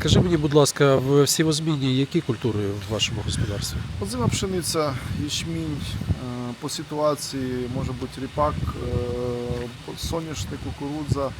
Скажи мені, будь ласка, в сівозміні які культури в вашому господарстві? Озима пшениця, ячмінь, е, по ситуації може бути ріпак, е, соняшник, кукурудза,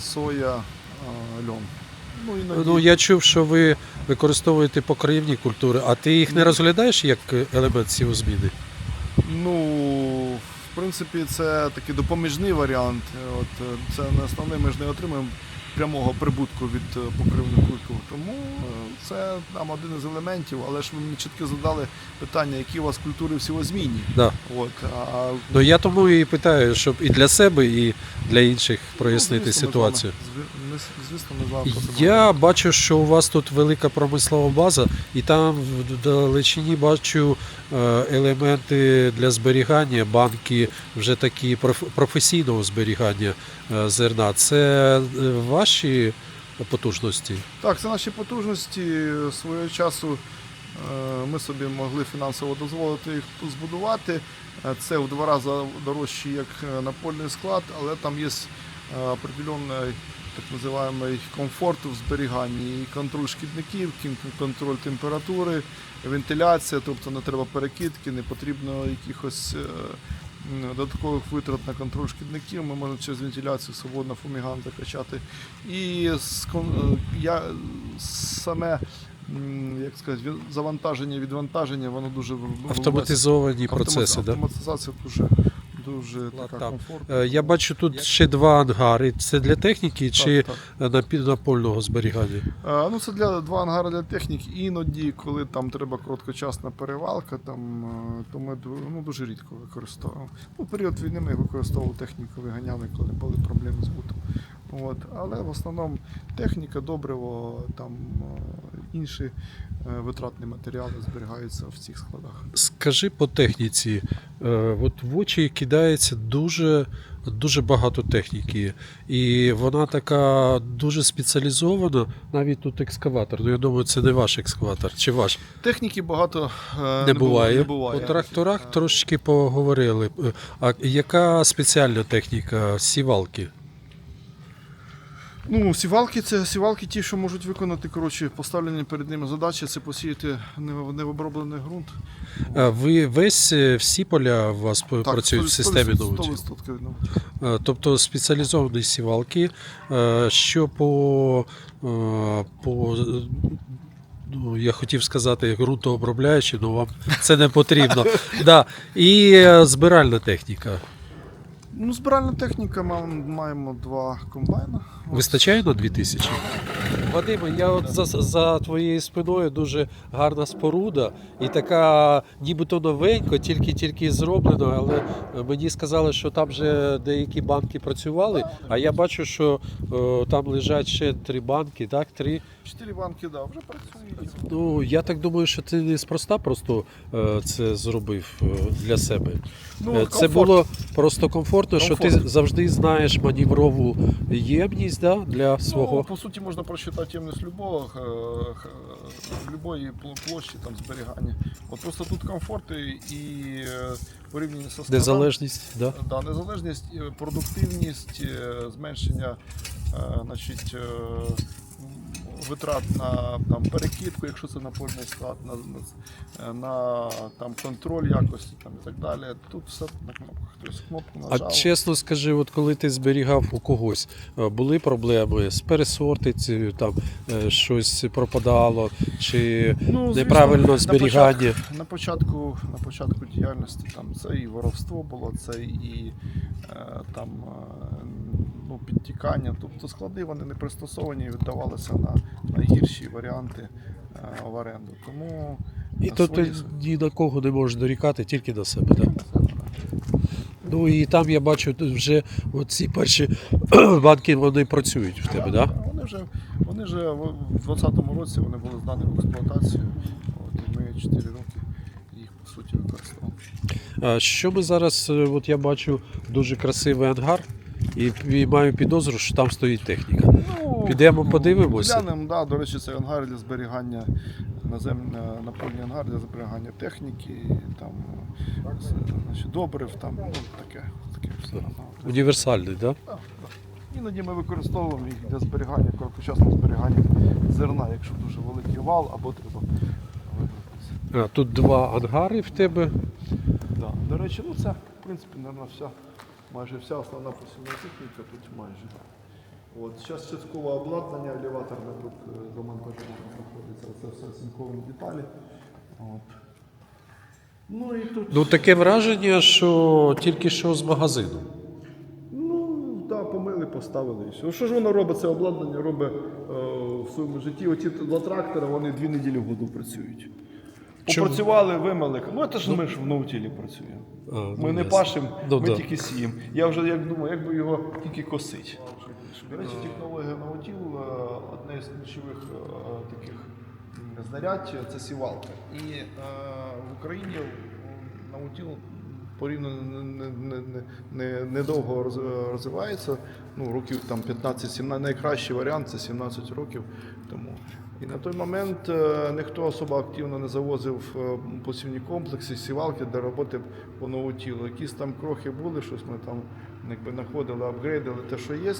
соя, е, льон. Ну, іноді, Ну я чув, що ви використовуєте покривні культури, а ти їх не розглядаєш як елемент сівозміни? ну, в принципі, це такий допоміжний варіант. От, це не основний, ми ж не отримуємо прямого прибутку від е, покривних культур. Тому е, це там один із елементів, але ж ви мені чітко задали питання, які у вас культури всівозмінні. Да. От, а Ну я тому і питаю, щоб і для себе, і для інших прояснити Ну, звісно, з вами- ситуацію. ми Звісно, ми з вами просимо. Я бачу, що у вас тут велика промислова база, і там в далечині бачу е, елементи для зберігання, банки вже такі професійного зберігання е, зерна. Це е, ваші потужності? Так, це наші потужності. Свого часу ми собі могли фінансово дозволити їх збудувати. Це в два рази дорожче, як напольний склад, але там є определенний так називаємо комфорт в зберіганні, і контроль шкідників, контроль температури, вентиляція, тобто не треба перекидки, не потрібно якихось е, додаткових витрат на контроль шкідників. Ми можемо через вентиляцію свободно фуміганти качати. І е, я саме як сказати, завантаження, відвантаження, воно дуже Автоматизовані Автомат- процеси, да? Дуже, дуже така комфортна. Е, Я бачу тут ще два ангари. Це для техніки чи Так, так. напі- напольного зберігання? Е, Ну, це для два ангари для техніки. Іноді, коли там треба короткочасна перевалка, там, е, то ми ну, дуже рідко використовуємо. Ну, період війни ми використовували техніку, виганяли, коли були проблеми з бутом. От. Але в основному техніка, добриво, там е, інші е, витратні матеріали зберігаються в цих складах. Скажи по техніці, е, от в очі кидається дуже, дуже багато техніки, і вона така дуже спеціалізована. Навіть тут екскаватор. Ну я думаю, це не ваш екскаватор, чи ваш Техніки багато е, не, буває. Не буває. По тракторах трошечки поговорили. А яка спеціальна техніка сівалки? Ну, сівалки це сівалки ті, що можуть виконати коротше, поставлені перед ними задачі, це посіяти нев- невоброблений ґрунт. А ви весь е, всі поля у вас п- працюють в системі 100%, ноутів? 100% ну. Е, Тобто спеціалізовані сівалки, е, що по, по ну, я хотів сказати, ґрунтообробляючи, але вам це не потрібно. Да. І збиральна техніка. Ну, збиральна техніка, ми маємо два комбайна. Вистачає на 2000? Вадиме, я от за, за твоєю спиною дуже гарна споруда і така нібито новенька, тільки-тільки зроблена, але мені сказали, що там вже деякі банки працювали, а я бачу, що е, там лежать ще три банки, так? Три. Чотири банки, да, вже працюють. Ну, я так думаю, що ти неспроста просто е, це зробив е, для себе. Ну, Е, Це комфорт. було просто комфортно, що ти завжди знаєш маніврову ємність да, для свого. Ну, по суті, можна просчитати ємність любого, е, любої площі там, зберігання. От просто тут комфорт і, е, порівняно з Незалежність, да? Да, незалежність, е, продуктивність, е, зменшення е, значить, е, витрат на там, перекидку, якщо це напольний склад, на, на, на там, контроль якості там, і так далі. Тут все на кнопках. Тобто кнопку А чесно скажи, от коли ти зберігав у когось, е, були проблеми з пересортицею, там е, щось пропадало, чи Ну, звісно, неправильно на зберігання? початку- На початку, на початку діяльності там це і воровство було, це і е, там е, ну, підтікання. Тобто склади вони не пристосовані і віддавалися на найгірші варіанти е, в оренду. Тому І е, то ти ні на кого не можеш дорікати, тільки на себе. Так? Ну і там я бачу вже ці перші банки вони працюють в тебе, так? Да? Вони вже вони вже в 2020 році вони були здані в експлуатацію. От, і ми 4 роки їх по суті використовували. Що ми зараз, е, от я бачу дуже красивий ангар, і, і маю підозру, що там стоїть техніка. Ну, Підемо подивимося? Глянемо, да, до речі, це ангар для зберігання наземний напольний ангар для зберігання техніки, там значить, добрив, там ну, таке, таке все. Універсальний, так? Да? Іноді ми використовуємо їх для зберігання, короткочасного зберігання зерна, якщо дуже великий вал або треба вибратися. Тут два ангари в тебе. Да. До речі, ну це в принципі, мабуть, вся, майже вся основна посівна техніка тут майже. От, зараз часткове обладнання елеваторне тут е, до монтажу знаходиться. Це все цинкові деталі. От. Ну і тут. Ну таке враження, що тільки що з магазину. Ну, так, помили, поставили і все. Що ж воно робить, це обладнання робить е, в своєму житті. Оці два трактора, вони дві неділі в году працюють. Чому? Попрацювали, вимили. Ну, це ж ми ж в наутілі працюємо. А, ну, Ми не ясно. пашемо, Ну, ми да. тільки сіємо. Я вже як думаю, як би його тільки косить. До речі, технологія наутіл е, одне з ключових е, таких знарядь це сівалка. І е, в Україні м, наутіл порівняно не- не- не- розвивається. Ну, років там 15-17, найкращий варіант це 17 років тому. І на той момент е, ніхто особо активно не завозив е, посівні комплекси, сівалки для роботи по новотілу. Якісь там крохи були, щось ми там якби знаходили, апгрейдили те, що є.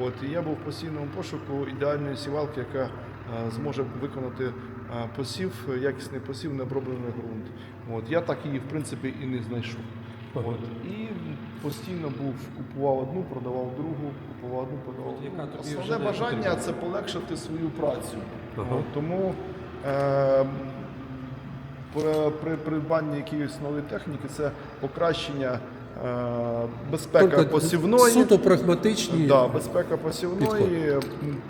От, і я був в постійному пошуку ідеальної сівалки, яка е, зможе виконати посів, якісний посів, необроблений ґрунт. От, я так її в принципі і не знайшов. От, і постійно був, купував одну, продавав другу, купував одну, продавав Яка другу. тобі Основне не бажання це полегшити свою працю. Ага. От, тому е, при, при придбанні якоїсь нової техніки це покращення е, безпека посівної. Суто прагматичні. Да, безпека посівної,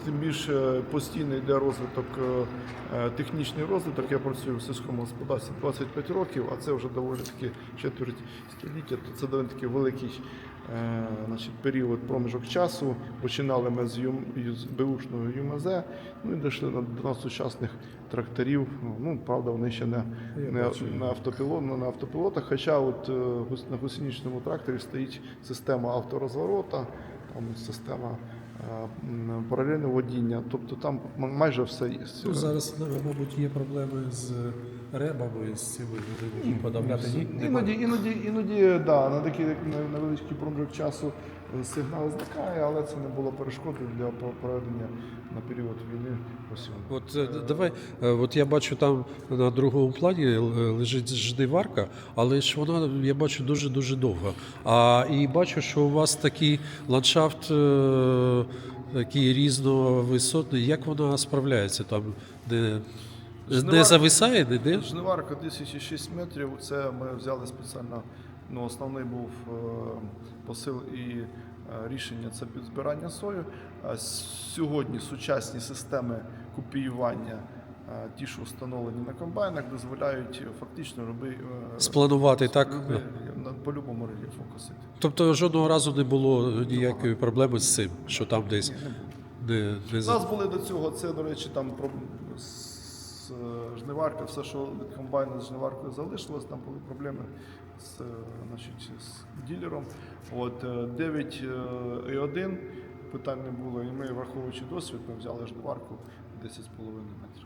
тим більше постійний йде розвиток, е, е, технічний розвиток. Я працюю в сільському господарстві 25 років, а це вже доволі таки четверть століття. То це доволі таки великий значить, період проміжок часу. Починали ми з, Юм, з беушного ЮМЗ, ну і дійшли на- до нас сучасних тракторів. Ну, правда, вони ще не, не на, автопілот, не на автопілотах. Хоча от, е, на гусеничному тракторі стоїть система авторозворота, там система е, м, паралельного водіння. Тобто там майже все є. Ну, зараз, мабуть, є проблеми з цими які подавляти. Ні? Іноді, іноді, іноді, да, на такий невеличкий проміжок часу е, сигнал зникає, але це не було перешкодою для проведення на період війни посіву. От е, давай, е, от я бачу там на другому плані лежить жниварка, але ж вона, я бачу, дуже дуже довга. А і бачу, що у вас такий ландшафт такий різновисотний. Як вона справляється там? Не, Жнивар- зависає ніде? Жниварка 1006 метрів. Це ми взяли спеціально. Ну, основний був е, посил і е, рішення це під збирання сою. Сьогодні сучасні системи копіювання, е, ті, що встановлені на комбайнах, дозволяють фактично роби, е, Спланувати так? на по-любому рельєфу косити. Тобто жодного разу не було ніякої проблеми з цим, що там десь не, не У нас були до цього, це, до речі, там про жниварка, все, що від комбайну з жниваркою залишилось, там були проблеми з, е, значить, з ділером. От, е, 9,1 питань не було, і ми, враховуючи досвід, ми взяли жниварку 10,5 метрів.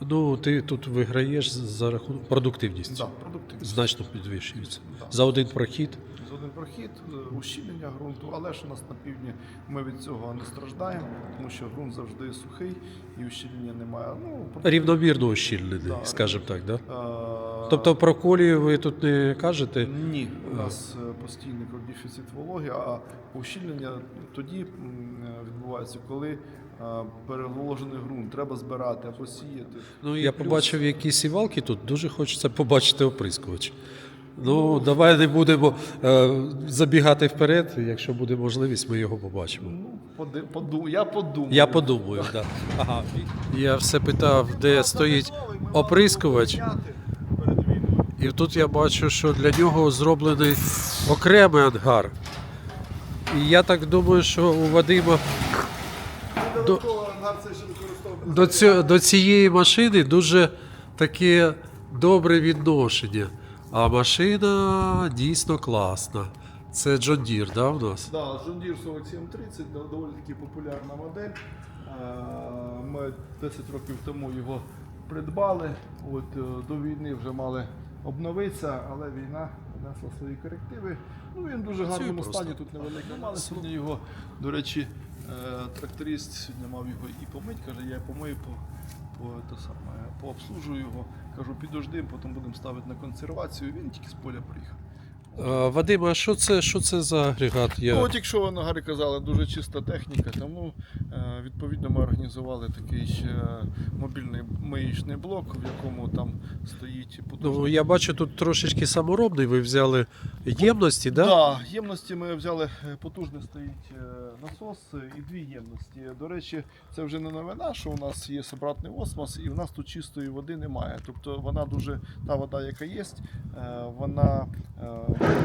Ну, ти тут виграєш за рахунок продуктивність. Так, продуктивність. Значно підвищується. Да. За один прохід. З один прохід, е, ущільнення ґрунту, але ж у нас на півдні ми від цього не страждаємо, тому що ґрунт завжди сухий і ущільнення немає. Ну, Рівномірно ущільнений, Да. скажімо так, да? е, Тобто про колію ви тут не кажете. Ні, у нас е, постійний дефіцит вологи, а ущільнення тоді відбувається, коли е, переложений ґрунт треба збирати або сіяти. Ну, я побачив якісь сівалки тут, дуже хочеться побачити оприскувач. Ну, давай не будемо е, забігати вперед. Якщо буде можливість, ми його побачимо. Ну, поди, поду, я подумаю. Я подумаю, так. Да. Ага. Я все питав, де стоїть оприскувач. І тут я бачу, що для нього зроблений окремий ангар. І я так думаю, що у Вадима Використовується. до, цього, до цієї машини дуже таке добре відношення. А машина дійсно класна. Це John Deere, да, у нас? Да, John Deere 4730 дов- доволі таки популярна модель. Е, Ми 10 років тому його придбали. От, е, до війни вже мали обновитися, але війна внесла свої корективи. Ну, він в дуже гарному просто. стані, тут невелика мали. Сьогодні його, до речі, е, тракторист сьогодні мав його і помить, каже, я помию, по, по, саме, пообслужую його. Кажу, підождим, потім будемо ставити на консервацію. Він тільки з поля приїхав. А, Вадим, а що це, що це за агрегат? Я... Ну, от якщо ви на казали, дуже чиста техніка, тому е, відповідно ми організували такий мобільний миїчний блок, в якому там стоїть Ну, потужний. я бачу, тут трошечки саморобний, ви взяли ємності, да? Да, ємності ми взяли е, потужний стоїть е, насос і дві ємності. До речі, це вже не новина, що у нас є обратний осмос, і в нас тут чистої води немає. Тобто вона дуже та вода, яка є, е, вона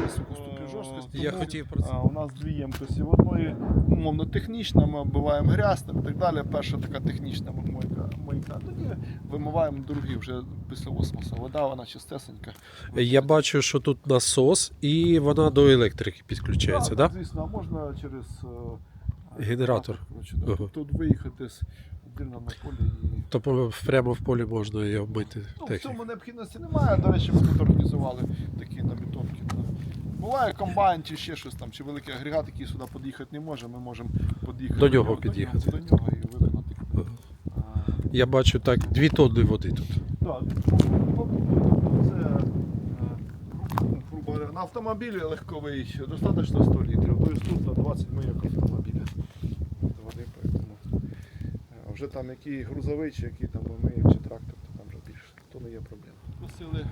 ступінь жорсткості. Я хотів про це. У нас дві ємкості. В одної умовно технічна, ми оббиваємо грязь там і так далі. Перша така технічна мийка, мийка. Тоді вимиваємо другі вже після осмосу. Вода, вона чистесенька. Я бачу, що тут насос, і вона до електрики підключається, Так, да? Звісно, а можна через е, Генератор. Коротше, да. Ага. Тут виїхати з на полі і. Тобто прямо в полі можна і обмити Ну, в техніку. цьому необхідності немає. До речі, ми тут організували такі набітовки. Буває комбайн чи ще щось там, чи великий агрегат, який сюди під'їхати не може, ми можемо під'їхати До нього під'їхати. До нього і виконати. Я бачу так, дві тонни води тут. Це е, на автомобілі легковий достатньо 100 літрів. Тобто тут на 20 ми як автомобіля. Води, поэтому, е, вже там який грузовий, чи який там ми чи трактор, то там вже більше. То не є проблема. Просили,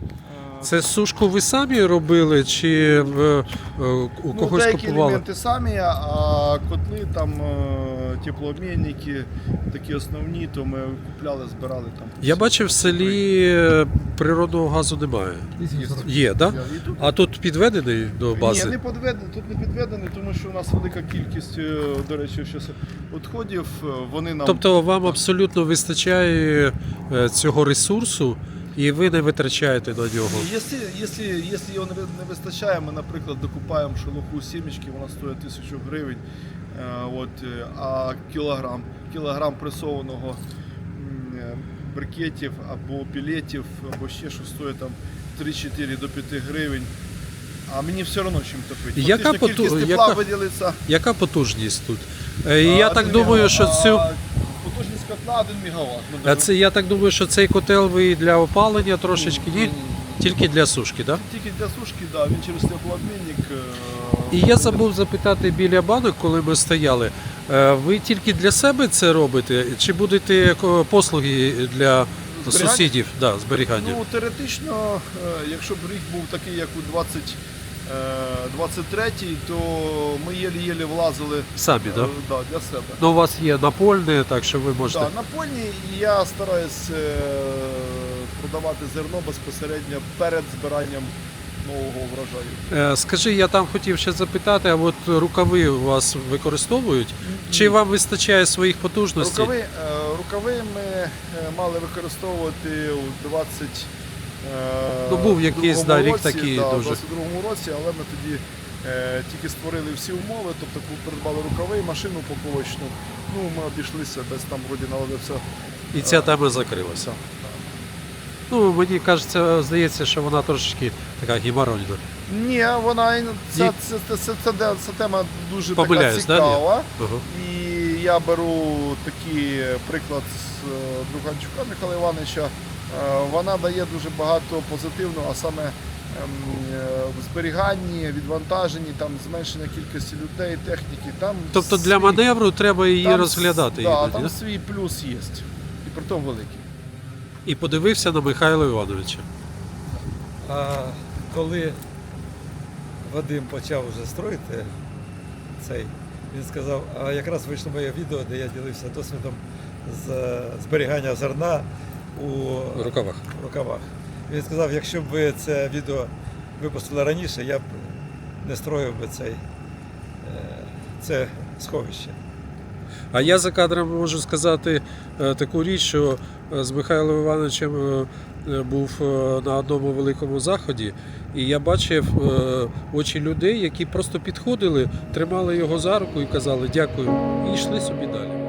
е, Це сушку ви самі робили, чи в, е, у ну, когось деякі купували? елементи самі, а котли там е, теплообмінники, такі основні, то ми купляли, збирали там. Я бачив в селі е, природного газу немає. Є, так? Да? А тут підведений до бази? Ні, не підведений, тут не підведений, тому що у нас велика кількість, е, до речі, щось відходів. е, Вони нам Тобто вам абсолютно вистачає е, цього ресурсу, і ви не витрачаєте на нього. Якщо, якщо, якщо його не вистачає, ми, наприклад, докупаємо шелуху сімечки, вона стоїть тисячу гривень. е, От, е, а кілограм, кілограм пресованого е, брикетів або пілетів, або ще щось стоїть там 3-4 до 5 гривень. А мені все одно чим топити. Яка поту- яка- Яка потужність тут? Я А, так думаю, що цю. А Потужність котла 1 МВт. А це я так думаю, що цей котел ви для опалення трошечки ні? Тільки для сушки, так? Тільки для сушки, да, він через теплообмінник. е, І я забув запитати біля банок, коли ми стояли. е, Ви тільки для себе це робите, чи будете ко- послуги для Зберігання? сусідів да, зберігання? Ну, теоретично, е, якщо б рік був такий, як у 20, е, 23-й, то ми єлі-єлі влазили Самі, е. Да? да, для себе. Ну, у вас є напольне, так що ви можете. Да, на польні я стараюсь е, продавати зерно безпосередньо перед збиранням нового врожаю. Е, Скажи, я там хотів ще запитати, а от рукави у вас використовують? Чи вам вистачає своїх потужностей? Рукави, е, рукави ми е, мали використовувати у 20 е, Ну, був якийсь, да, рік такий да, дуже. У 22-му році, але ми тоді е, тільки створили всі умови, тобто придбали рукави, машину упаковочну. Ну, ми обійшлися, десь там вроді наладився. І ця тема закрилася. Ну, мені кажеться, здається, що вона трошечки така геморройна. Ні, вона ця, це, це, це, ця тема дуже да, така цікава. І я беру такий приклад з е, Друганчука Михайла Івановича. Е, Вона дає дуже багато позитивного, а саме ем, е, в зберіганні, відвантаженні, там зменшення кількості людей, техніки. Там Тобто для свій- маневру треба її там розглядати. Да, іноді, там да? свій плюс є. І при тому великий. І подивився на Михайла Івановича. А коли Вадим почав вже строїти цей, він сказав, а якраз вийшло моє відео, де я ділився досвідом з зберігання зерна у рукавах. рукавах. Він сказав, якщо б ви це відео випустили раніше, я б не строїв би цей, е, це сховище. А я за кадром можу сказати е, таку річ, що е, з Михайлом Івановичем був на одному великому заході, і я бачив очі людей, які просто підходили, тримали його за руку і казали дякую, і йшли собі далі.